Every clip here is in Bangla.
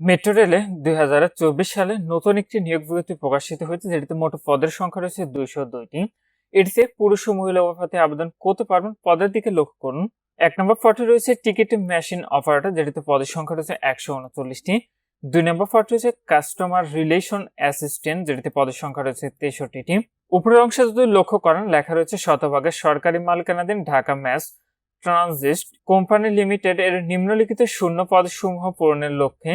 মেট্রো রেলে দুই হাজার চব্বিশ সালে নতুন একটি নিয়োগ বিজ্ঞপ্তি প্রকাশিত হয়েছে, যেটিতে মোট পদের সংখ্যা রয়েছে দুইশো দুইটি। এটিতে পুরুষ ও মহিলা উভয়তে আবেদন করতে পারবেন। পদের দিকে লক্ষ্য করুন, এক নম্বর পদে রয়েছে টিকিট মেশিন অপারেটর, যেটিতে পদের সংখ্যা রয়েছে একশো উনচল্লিশটি। দুই নম্বর পদ রয়েছে কাস্টমার রিলেশন অ্যাসিস্ট্যান্ট, যেটিতে পদের সংখ্যা রয়েছে তেষট্টিটি। উপরের অংশে যদি লক্ষ্য করেন, লেখা রয়েছে শতভাগের সরকারি মালিকানাধীন Dhaka mass transit company limited এর নিম্নলিখিত শূন্য পদসমূহ পূরণের লক্ষ্যে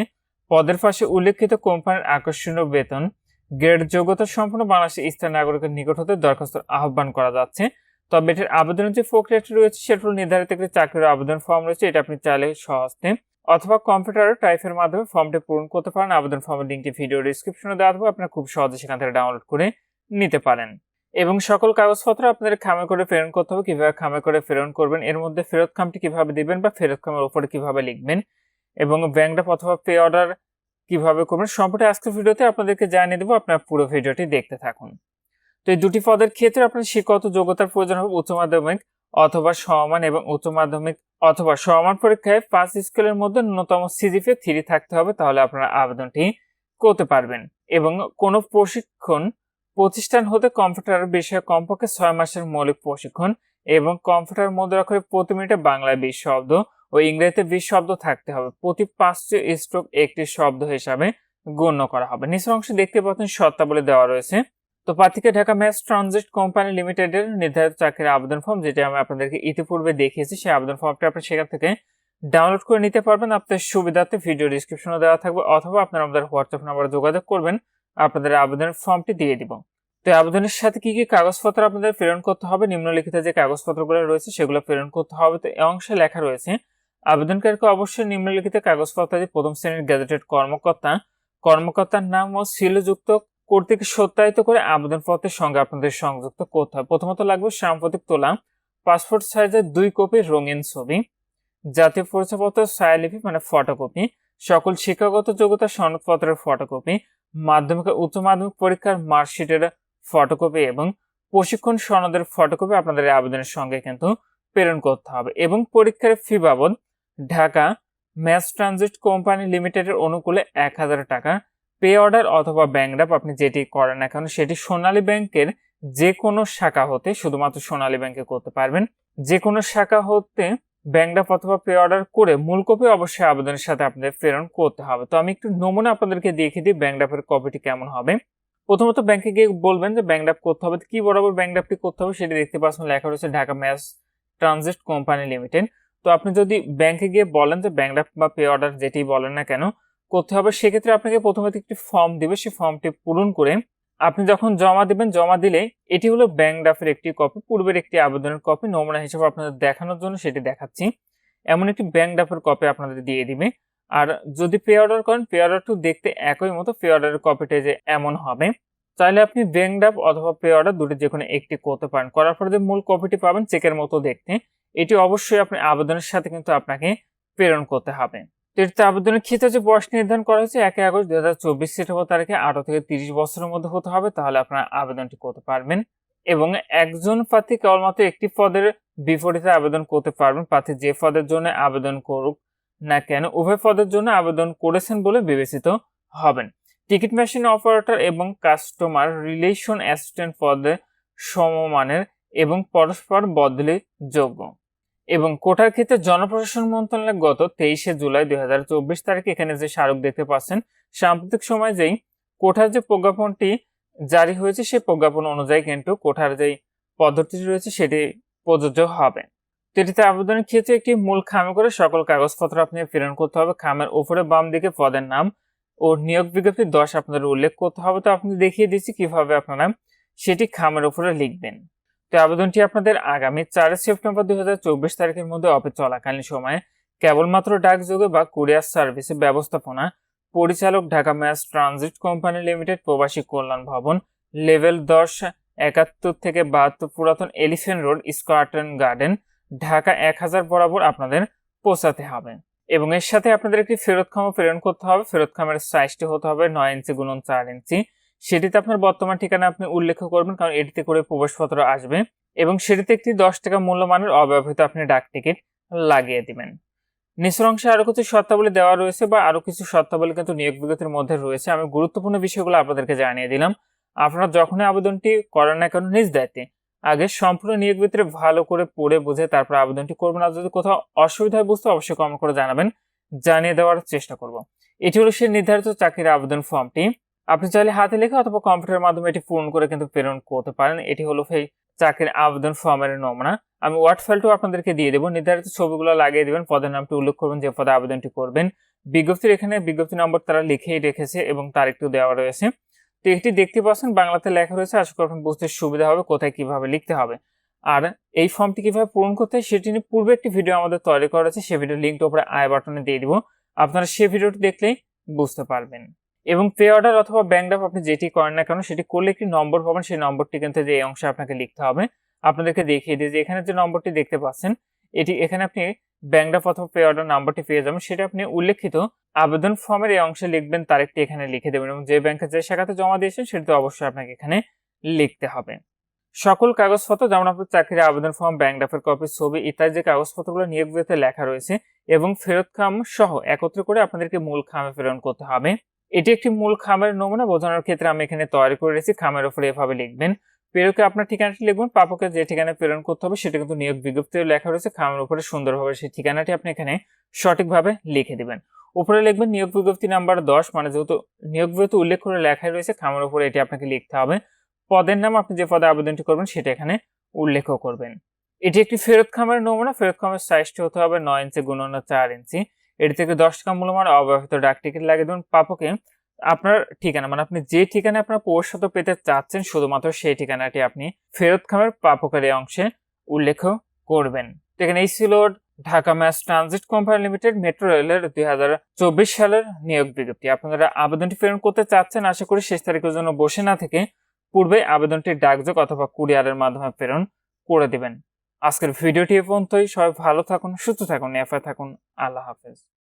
পদের পাশে উল্লেখিত কোম্পানির আকর্ষণীয় বেতন, গ্রেড, যোগ্যতা সম্পন্ন বাংলাদেশের স্থানীয় নাগরিকের নিকট হতে দরখাস্ত আহ্বান করা যাচ্ছে। তবে এটির আবেদনের যে প্রক্রিয়াটি রয়েছে সেটা নির্ধারিত একটি চাকরির আবেদন ফর্ম রয়েছে, এটা আপনি চাইলে সহজতে অথবা কম্পিউটার টাইপের মাধ্যমে ফর্মটি পূরণ করতে পারেন। আবেদন ফর্মের লিঙ্কটি ভিডিও ডিসক্রিপশনে দেওয়া থাকবে, আপনারা খুব সহজে সেখান থেকে ডাউনলোড করে নিতে পারেন। এবং সকল কাগজপত্র আপনাদের খামে করে প্রেরণ করতে হবে, কীভাবে খামে করে প্রেরণ করবেন, এর মধ্যে ফেরত খামটি কীভাবে দিবেন বা ফেরত খামের উপরে কীভাবে লিখবেন এবং ব্যাংকড্রাফট অথবা পে অর্ডার কীভাবে করবেন সম্পর্কে আজকের ভিডিওতে আপনাদেরকে জানিয়ে দেবো, আপনার পুরো ভিডিওটি দেখতে থাকুন। তো এই দুটি পদের ক্ষেত্রে আপনার শিক্ষাগত যোগ্যতার প্রয়োজন হবে উচ্চ মাধ্যমিক অথবা সমান এবং উচ্চ মাধ্যমিক অথবা সমান পরীক্ষায় পাঁচ স্কুলের মধ্যে ন্যূনতম সিজিপি থ্রি থাকতে হবে, তাহলে আপনারা আবেদনটি করতে পারবেন। এবং কোনো প্রশিক্ষণ প্রতিষ্ঠান হতে কম্পিউটার বিষয়ে কমপক্ষে ছয় মাসের মৌলিক প্রশিক্ষণ এবং কম্পিউটার মধ্যে রাখলে প্রতি মিনিটে বাংলায় বিশ শব্দ ও ইংরেজিতে বিশ শব্দ থাকতে হবে। প্রতি পাঁচটি স্ট্রোক একটি শব্দ হিসাবে গণ্য করা হবে। নিচের অংশে দেখতে পাচ্ছেন শর্তাবলী দেওয়া রয়েছে। তো প্রার্থীকে ঢাকা ম্যাস ট্রানজিট কোম্পানি লিমিটেডের নির্ধারিত চাকরির আবেদন ফর্ম যেটা আমি আপনাদেরকে ইতিপূর্বে দেখিয়েছি, সেই আবেদন ফর্মটা আপনি সেখান থেকে ডাউনলোড করে নিতে পারবেন। আপনার সুবিধার্থে ভিডিও ডিসক্রিপশনে দেওয়া থাকবে, অথবা আপনারা আমাদের হোয়াটসঅ্যাপ নাম্বারে যোগাযোগ করবেন। আপনাদের আবেদনের ফর্মটি দিয়ে দিব। তো আবেদনের সাথে কি কি কাগজপত্র আপনাদের প্রেরণ করতে হবে? নিম্নলিখিত যে কাগজপত্রগুলো রয়েছে, সেগুলো প্রেরণ করতে হবে। তো এই অংশে লেখা রয়েছে আবেদনকারীকে অবশ্যই নিম্নলিখিত কাগজপত্র দিয়ে প্রথম শ্রেণির গ্যাজেটেড কর্মকর্তা, কর্মকর্তার নাম ও শিলযুক্ত কর্তৃক সত্যায়িত করে আবেদনপত্রের সঙ্গে আপনাদের সংযুক্ত করতে হবে। প্রথমত লাগবে সাম্প্রতিক তোলা পাসপোর্ট সাইজের দুই কপি রঙিন ছবি, জাতীয় পরিচয়পত্র ছায়ালিপি মানে ফটোকপি, সকল শিক্ষাগত যোগ্যতা সনদপত্রের ফটোকপি, মাধ্যমিক উচ্চ মাধ্যমিক পরীক্ষার মার্কশিটের ফটোকপি এবং প্রশিক্ষণ সনদের ফটোকপি আপনাদের আবেদনের সঙ্গে কিন্তু প্রেরণ করতে হবে এবং পরীক্ষার ফি বাবদ ঢাকা ম্যাস ট্রানজিট কোম্পানি লিমিটেডের অনুকূলে এক হাজার টাকা পে অর্ডার অথবা ব্যাংক ড্রাফ আপনি যেটি করেন না কেন সেটি সোনালী ব্যাংকের যে কোনো শাখা হতে শুধুমাত্র সোনালী ব্যাংকে করতে পারবেন। যে কোনো শাখা হতে ব্যাংক ড্রাফ অথবা পে অর্ডার করে মূল কপি অবশ্যই আবেদনের সাথে আপনাদের প্রেরণ করতে হবে। তো আমি একটু নমুনা আপনাদেরকে দেখিয়ে দিই ব্যাংক ড্রাফের কপিটি কেমন হবে। প্রথমত ব্যাংকে গিয়ে বলবেন যে ব্যাংক ড্রাফ করতে হবে। কি বরাবর ব্যাংক ড্রাফটি করতে হবে সেটি দেখতে পাচ্ছেন লেখা রয়েছে Dhaka mass transit company limited. তো আপনি যদি ব্যাংকে গিয়ে বলেন যে ব্যাংক ড্রাফট বা পে অর্ডার যেটি বলেন না কেন, করতে হবে সেক্ষেত্রে আপনাকে প্রথমে একটি ফর্ম দিবে। সেই ফর্মটি পূরণ করে আপনি যখন জমা দিবেন, জমা দিলে এটি হলো ব্যাংক ড্রাফের একটি কপি পূর্বের একটি আবেদনের কপি নমুনা হিসেবে আপনাদের দেখানোর জন্য সেটি দেখাচ্ছি। এমন একটি ব্যাংক ড্রাফের কপি আপনাদের দিয়ে দিবে। আর যদি পে অর্ডার করেন পে অর্ডারটু দেখতে একই মতো পে অর্ডারের কপিটা যে এমন হবে। চাইলে আপনি ব্যাংক ড্রাফট অথবা পে অর্ডার দুটি যে কোনো একটি করতে পারেন। করার পরে যে মূল কপিটি পাবেন চেকের মতো দেখতে। এটি অবশ্যই আপনি আবেদনের সাথে কিন্তু আপনাকে প্রেরণ করতে হবে। এটিতে আবেদনের ক্ষেত্রে যে বয়স নির্ধারণ করা হয়েছে, একে আগস্ট দু হাজার চব্বিশ সেপ্টেম্বর তারিখে আঠারো থেকে তিরিশ বছরের মধ্যে হতে হবে, তাহলে আপনার আবেদনটি করতে পারবেন এবং একজন প্রার্থী কেবলমাত্র একটি পদের বিপরীতে আবেদন করতে পারবেন, প্রার্থী যে পদের জন্য আবেদন করুক না কেন, উভয় পদের জন্য আবেদন করেছেন বলে বিবেচিত হবেন। টিকিট মেশিন অপারেটর এবং কাস্টমার রিলেশন অ্যাসিস্ট্যান্ট পদে সমমানের এবং পরস্পর বদলে যোগ্য। এবং কোটার ক্ষেত্রে জনপ্রশাসন মন্ত্রণালয় গত তেইশে জুলাই দুই হাজার চব্বিশ তারিখে এখানে যে স্মারক দেখতে পাচ্ছেন, সাম্প্রতিক সময় যেই কোঠার যে প্রজ্ঞাপনটি জারি হয়েছে, সেই প্রজ্ঞাপন অনুযায়ী কিন্তু কোঠার যেই পদ্ধতিটি রয়েছে, সেটি প্রযোজ্য হবে। তো এটিতে আবেদনের ক্ষেত্রে একটি মূল খামে করে সকল কাগজপত্র আপনি প্রেরণ করতে হবে। খামের উপরে বাম দিকে পদের নাম ও নিয়োগ বিজ্ঞপ্তি দশ আপনাদের উল্লেখ করতে হবে। তো আপনি দেখিয়ে দিচ্ছি কীভাবে আপনারা সেটি খামের উপরে লিখবেন। তো আবেদনটি আপনাদের আগামী চারই সেপ্টেম্বর দুই হাজার চব্বিশ তারিখের মধ্যে অফিস চলাকালীন সময়ে কেবলমাত্র ডাকযোগে বা কুরিয়ার সার্ভিসে ব্যবস্থাপনা পরিচালক Dhaka mass transit company limited, Probashi Kalyan Bhaban, level দশ, একাত্তর থেকে বাহাত্তর পুরাতন Elephant Road, Eskaton Garden, Dhaka এক হাজার বরাবর আপনাদের পৌঁছাতে হবে। এবং এর সাথে আপনাদের একটি ফেরতক্ষম প্রেরণ করতে হবে। ফেরতক্ষমের সাইজটি হতে হবে নয় ইঞ্চি গুণন চার ইঞ্চি। সেটিতে আপনার বর্তমান ঠিকানা আপনি উল্লেখ করবেন, কারণ এটিতে করে প্রবেশপত্র আসবে এবং সেটিতে একটি দশ টাকা মূল্যমানের অব্যবহৃত আপনি ডাক টিকিট লাগিয়ে দিবেন। নিচের অংশে আরও কিছু শর্তাবলী দেওয়া রয়েছে বা আরও কিছু শর্তাবলী কিন্তু নিয়োগ বিজ্ঞপ্তির মধ্যে রয়েছে। আমি গুরুত্বপূর্ণ বিষয়গুলো আপনাদেরকে জানিয়ে দিলাম। আপনারা যখনই আবেদনটি করেন না কেন, নিজ দায়িত্বে আগে সম্পূর্ণ নিয়োগ বিজ্ঞপ্তি ভালো করে পড়ে বুঝে তারপর আবেদনটি করবেন আর যদি কোথাও অসুবিধা হয় বুঝতে অবশ্যই কমেন্ট করে জানাবেন। জানিয়ে দেওয়ার চেষ্টা করব। এটি হলো সেই নির্ধারিত চাকরির আবেদন ফর্মটি। আপনি চাইলে হাতে লেখা অথবা কম্পিউটারের মাধ্যমে এটি পূরণ করে কিন্তু প্রেরণ করতে পারেন। এটি হলো সেই চাকরির আবেদন ফর্মের নমুনা। আমি ওয়ার্ড ফাইলটাও আপনাদেরকে দিয়ে দেবো। নির্ধারিত ছবিগুলো লাগিয়ে দেবেন, পদের নামটি উল্লেখ করবেন, যে পদে আবেদনটি করবেন। বিজ্ঞপ্তির এখানে বিজ্ঞপ্তি নম্বর তারা লিখেই রেখেছে এবং তারিখটিও দেওয়া রয়েছে। তো এটি দেখতে পাচ্ছেন, বাংলাতে লেখা রয়েছে, আশা করি বুঝতে সুবিধা হবে, কোথায় কীভাবে লিখতে হবে। আর এই ফর্মটি কীভাবে পূরণ করতে হয়, সেটি নিয়ে পূর্বে একটি ভিডিও আমাদের তৈরি করা আছে সেই ভিডিও লিঙ্কটা উপরে আয় বাটনে দিয়ে দিব। আপনারা সেই ভিডিওটি দেখলেই বুঝতে পারবেন। এবং পে অর্ডার অথবা ব্যাংক ড্রাফট আপনি যেটি করেন না কেন, সেটি করলে একটি নম্বর পাবেন, সেই নম্বরটি কিন্তু যে এই অংশে আপনাকে লিখতে হবে। আপনাদেরকে দেখিয়ে দিই যে এখানে যে নম্বরটি দেখতে পাচ্ছেন, এটি এখানে আপনি ব্যাংক ড্রাফট অথবা পে অর্ডার নাম্বারটি পেয়ে যাবেন। সেটা আপনি উল্লেখিত আবেদন ফর্মের এই অংশে লিখবেন, তারিখটি এখানে লিখে দেবেন এবং যে ব্যাংকে যে শাখাতে জমা দিয়েছেন সেটি তো অবশ্যই আপনাকে এখানে লিখতে হবে। সকল কাগজপত্র, যেমন আপনার চাকরির আবেদন ফর্ম ব্যাংক ড্রাফের কপি ছবি ইত্যাদি যে কাগজপত্রগুলো নিয়োগ বিতে লেখা রয়েছে এবং ফেরত খাম সহ একত্র করে আপনাদেরকে মূল খামে প্রেরণ করতে হবে। এটি একটি মূল খামের নমুনা, বোঝানোর ক্ষেত্রে আমি এখানে তৈরি করে রেখেছি। খামের উপরে এভাবে লিখবেন। প্রেরকে আপনার ঠিকানাটি লিখবেন পাপকে যে ঠিকানায় প্রেরণ করতে হবে, সেটা কিন্তু নিয়োগ বিজ্ঞপ্তিতে লেখা রয়েছে। খামের উপরে সুন্দরভাবে সেই ঠিকানাটি আপনি এখানে সঠিকভাবে লিখে দিবেন। উপরে লিখবেন নিয়োগ বিজ্ঞপ্তি নাম্বার দশ মানে যেহেতু নিয়োগ বিজ্ঞপ্তি উল্লেখ করে লেখাই রয়েছে, খামের উপরে এটি আপনাকে লিখতে হবে। পদের নাম আপনি যে পদে আবেদনটি করবেন, সেটা এখানে উল্লেখও করবেন। এটি একটি ফেরত খামের নমুনা। ফেরত খামের সাইজটি হতে হবে নয় ইঞ্চি গুণন চার ইঞ্চি। এটি থেকে দশ টাকা মূল্যমান অব্যবহৃত ডাক টিকিট লাগিয়ে দেবেন পাপকে। আপনার ঠিকানা মানে আপনি যে ঠিকানা আপনার পৌরসত পেতে চাচ্ছেন, শুধুমাত্র সেই ঠিকানাটি আপনি ফেরত খামের প্রাপকের অংশে উল্লেখ করবেন। এখানে এই ছিল Dhaka mass transit company limited metro রেলের দুই হাজার চব্বিশ সালের নিয়োগ বিজ্ঞপ্তি। আপনারা আবেদনটি প্রেরণ করতে চাচ্ছেন, আশা করি শেষ তারিখের জন্য বসে না থেকে পূর্বে আবেদনটি ডাকযোগ অথবা কুরিয়ারের মাধ্যমে প্রেরণ করে দিবেন। আজকের ভিডিওটি এ পর্যন্তই। সবাই ভালো থাকুন সুস্থ থাকুন এফআই থাকুন। আল্লাহ হাফেজ।